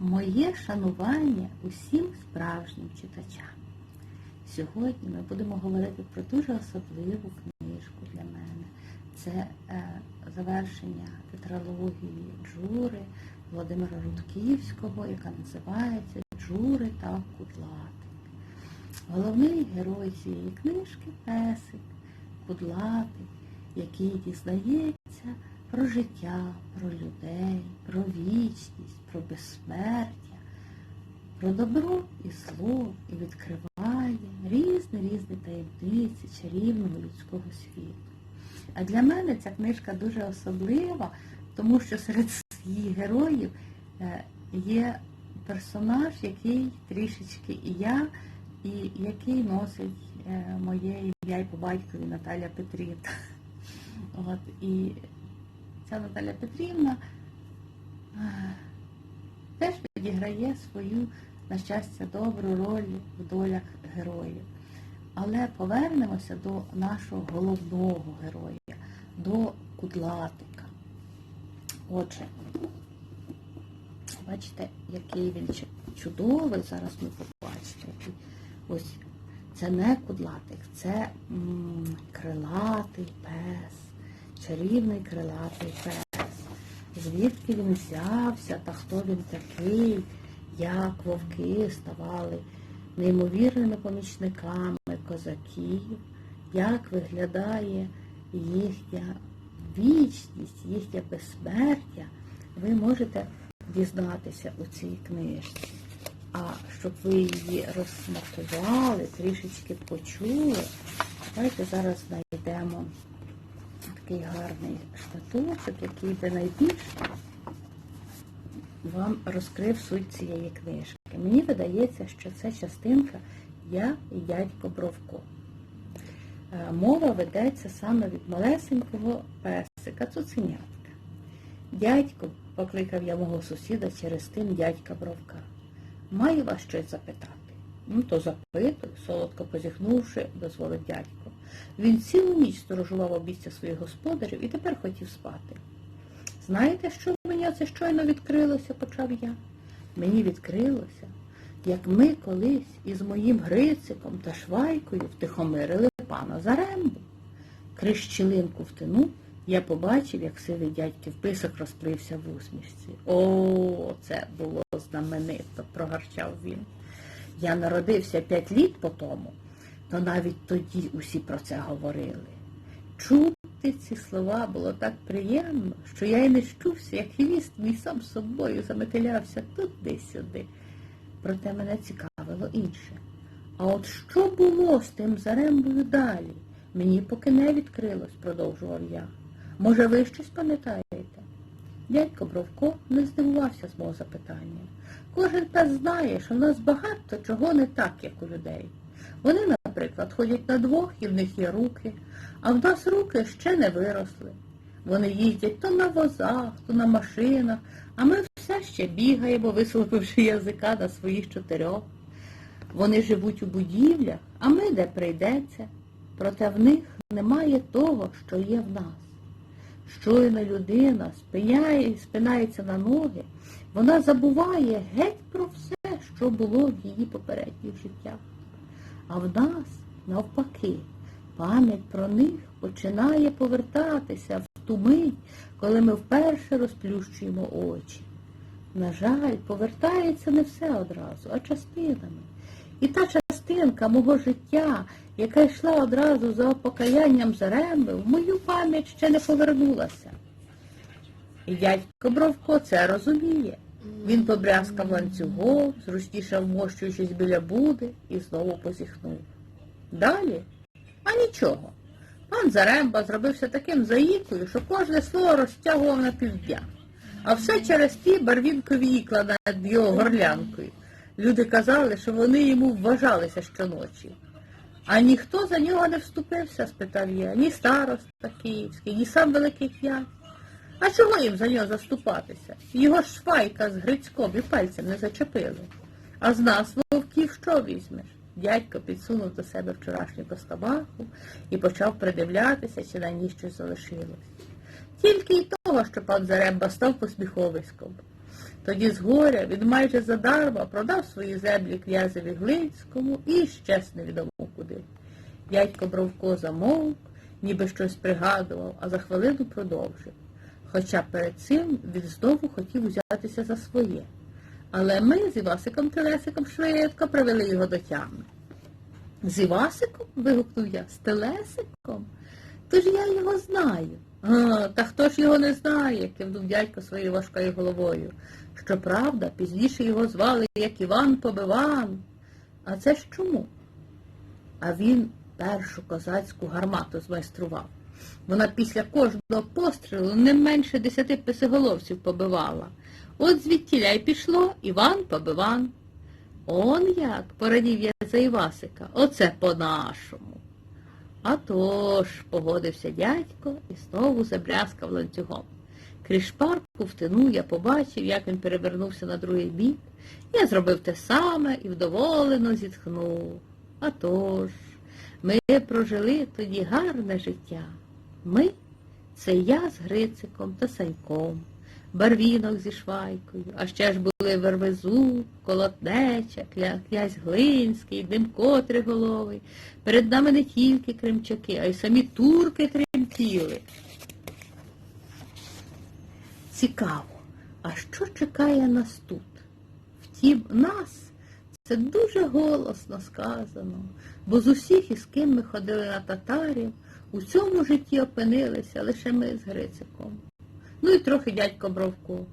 Моє шанування усім справжнім читачам. Сьогодні ми будемо говорити про дуже особливу книжку для мене. Це е, завершення тетралогії Джури Володимира Рудківського, яка називається Джури та Кудлатик. Головний герой цієї книжки песик, кудлатик, який дізнається про життя, про людей, про вічність, про безсмертя, про добро і зло і відкриває різні різні таємниці чарівного людського світу. А для мене ця книжка дуже особлива, тому що серед її героїв е, є персонаж, який трішечки і я, і який носить е, моє ім'я і по батькові Наталя Петрівна. От, і ця Наталя Петрівна е, теж відіграє свою, на щастя, добру роль в долях героїв. Але повернемося до нашого головного героя, до кудлатика. Отже, бачите, який він чудовий, зараз ми побачимо. Ось це не кудлатик, це м, крилатий пес, чарівний крилатий пес. Звідки він взявся та хто він такий, як вовки ставали неймовірними помічниками козаків, як виглядає їхня вічність, їхнє безсмертя, ви можете дізнатися у цій книжці. А щоб ви її розсмакували, трішечки почули, давайте зараз знайдемо такий гарний шматочок, який би найбільше вам розкрив суть цієї книжки. Мені видається, що це частинка Я і дядько Бровко. Мова ведеться саме від малесенького песика, цуценятка. Дядько, покликав я мого сусіда через тим дядька Бровка. Маю вас щось запитати. Ну, то запитуй, солодко позіхнувши, дозволив дядько. Він цілу ніч сторожував обіця своїх господарів і тепер хотів спати. Знаєте, що мені оце щойно відкрилося, почав я. Мені відкрилося, як ми колись із моїм Грициком та Швайкою втихомирили пана Зарембу. Крізь щілинку втину, я побачив, як сивий дядьків писок розплився в усмішці. О, це було знаменито, прогарчав він. Я народився п'ять літ по тому, то навіть тоді усі про це говорили. Чути ці слова було так приємно, що я й не щувся, як хвіст мій сам собою заметелявся туди-сюди. Проте мене цікавило інше. А от що було з тим зарембою далі? Мені поки не відкрилось, продовжував я. Може, ви щось пам'ятаєте? Дядько Бровко не здивувався з мого запитання. Кожен пес знає, що в нас багато чого не так, як у людей. Вони, наприклад, ходять на двох і в них є руки, а в нас руки ще не виросли. Вони їздять то на возах, то на машинах, а ми все ще бігаємо, висловивши язика на своїх чотирьох. Вони живуть у будівлях, а ми де прийдеться. Проте в них немає того, що є в нас. Щойно людина спиняє, спинається на ноги, вона забуває геть про все, що було в її попередніх життях. А в нас, навпаки, пам'ять про них починає повертатися в ту мить, коли ми вперше розплющуємо очі. На жаль, повертається не все одразу, а частинами. І та частинка мого життя, яка йшла одразу за покаянням Заремби, в мою пам'ять ще не повернулася. І дядько Бровко це розуміє. Він побрязкав ланцюгом, зручніше вмощуючись біля буди, і знову позіхнув. Далі? А нічого. Пан Заремба зробився таким заїкою, що кожне слово розтягував на півдня. А все через ті барвінкові ікла над його горлянкою. Люди казали, що вони йому вважалися щоночі. А ніхто за нього не вступився, спитав я, ні староста київський, ні сам Великий князь. А чого їм за нього заступатися? Його ж швайка з Грицьком і пальцем не зачепили. А з нас, вовків, що візьмеш? Дядько підсунув до себе вчорашню костабаху і почав придивлятися, чи на ній щось залишилось. Тільки й того, що пан Заремба став посміховиськом. Тоді з горя він майже задарма продав свої землі князеві Глинському і щез невідомо куди. Дядько Бровко замовк, ніби щось пригадував, а за хвилину продовжив. Хоча перед цим він знову хотів узятися за своє. Але ми з Івасиком Телесиком швидко привели його до тями. З Івасиком? вигукнув я, з Телесиком? Тож я його знаю. А, та хто ж його не знає, кивнув дядько своєю важкою головою. Щоправда, пізніше його звали як Іван Побиван. А це ж чому? А він першу козацьку гармату змайстрував. Вона після кожного пострілу не менше десяти писиголовців побивала. От звідтіля й пішло Іван Побиван. Он як, порадів я за Івасика, оце по-нашому. А тож, погодився дядько і знову забрязкав ланцюгом. Крізь шпарку в тину я побачив, як він перевернувся на другий бік. Я зробив те саме і вдоволено зітхнув. А тож, ми прожили тоді гарне життя. Ми це я з Грициком та Саньком, Барвінок зі Швайкою, а ще ж були Вервезу, Колотнеча, князь Глинський, Димко Триголовий. Перед нами не тільки кримчаки, а й самі турки тремтіли. Цікаво, а що чекає нас тут? Втім, нас це дуже голосно сказано, бо з усіх, із ким ми ходили на татарів, у цьому житті опинилися лише ми з Грициком. Ну і трохи дядько Бровко.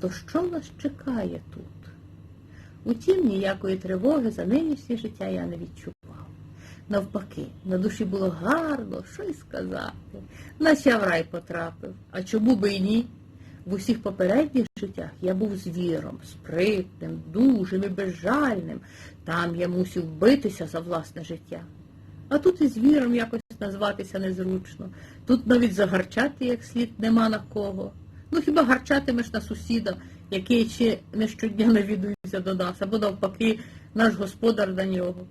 То що нас чекає тут? Утім, ніякої тривоги за нинішнє життя я не відчував. Навпаки, на душі було гарно, що й сказати. Наче я в рай потрапив. А чому би і ні? В усіх попередніх життях я був звіром, спритним, дужим і безжальним. Там я мусив битися за власне життя. А тут і звіром якось назватися незручно. Тут навіть загарчати як слід нема на кого. Ну хіба гарчатимеш на сусіда, який чи не щодня навідується до нас, або навпаки, наш господар на нього.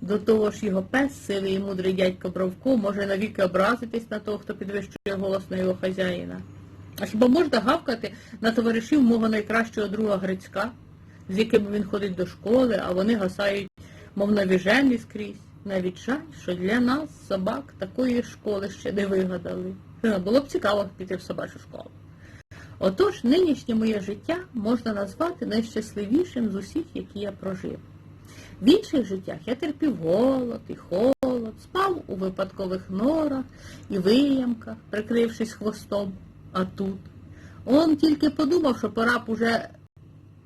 До того ж його пес, сивий і мудрий дядько Бровко, може навіки образитись на того, хто підвищує голос на його хазяїна. А хіба можна гавкати на товаришів мого найкращого друга Грицька, з якими він ходить до школи, а вони гасають, мов навіжені скрізь. Навіть жаль, що для нас, собак, такої школи ще не вигадали. Було б цікаво піти в собачу школу. Отож, нинішнє моє життя можна назвати найщасливішим з усіх, які я прожив. В інших життях я терпів голод і холод, спав у випадкових норах і виямках, прикрившись хвостом, а тут. Он тільки подумав, що пора б уже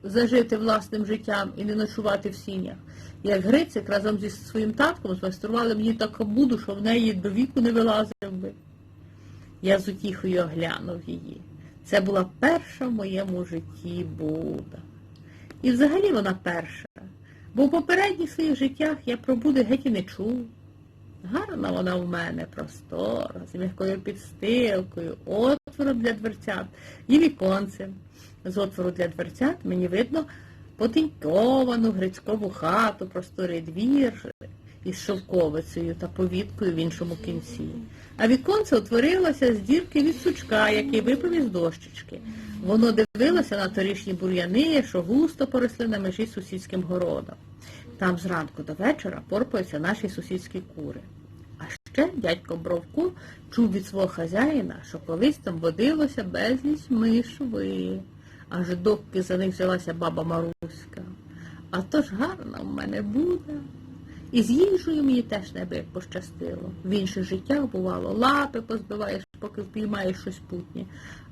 зажити власним життям і не ночувати в сінях. Як Грицик разом зі своїм татком змайстрували мені таку буду, що в неї до віку не вилазив би. Я з утіхою оглянув її. Це була перша в моєму житті Буда. І взагалі вона перша. Бо в попередніх своїх життях я про Буди геть і не чув. Гарна вона в мене, простора, з м'якою підстилкою, отвором для дверцят і віконцем. З отвору для дверцят мені видно потіньковану грицькову хату, просторий двір із шовковицею та повіткою в іншому кінці. А віконце утворилося з дірки від сучка, який випав із дощечки. Воно дивилося на торішні бур'яни, що густо поросли на межі сусідським городом. Там зранку до вечора порпаються наші сусідські кури. Ще дядько Бровко чув від свого хазяїна, що колись там водилося безліч мишви, аж доки за них взялася баба Маруська. А то ж гарна в мене буде. І з їжею мені теж небо пощастило. В інших життях бувало, лапи позбиваєш, поки впіймаєш щось путнє.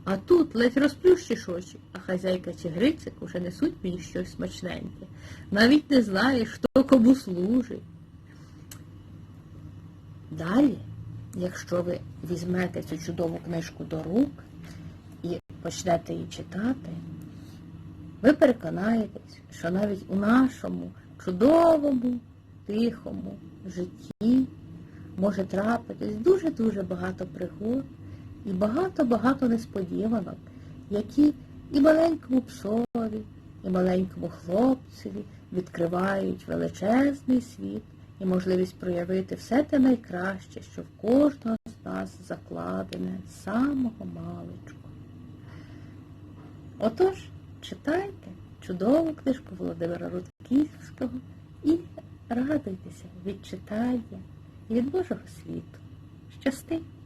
А тут ледь розплющиш очі, а хазяйка чи грицик уже несуть мені щось смачненьке. Навіть не знаєш, хто кому служить. Далі, якщо ви візьмете цю чудову книжку до рук і почнете її читати, ви переконаєтесь, що навіть у нашому чудовому, тихому житті може трапитись дуже-дуже багато пригод і багато-багато несподіванок, які і маленькому псові, і маленькому хлопцеві відкривають величезний світ і можливість проявити все те найкраще, що в кожного з нас закладене з самого маличку. Отож, читайте чудову книжку Володимира Рудківського і радуйтеся від читання і від Божого світу. Щастить!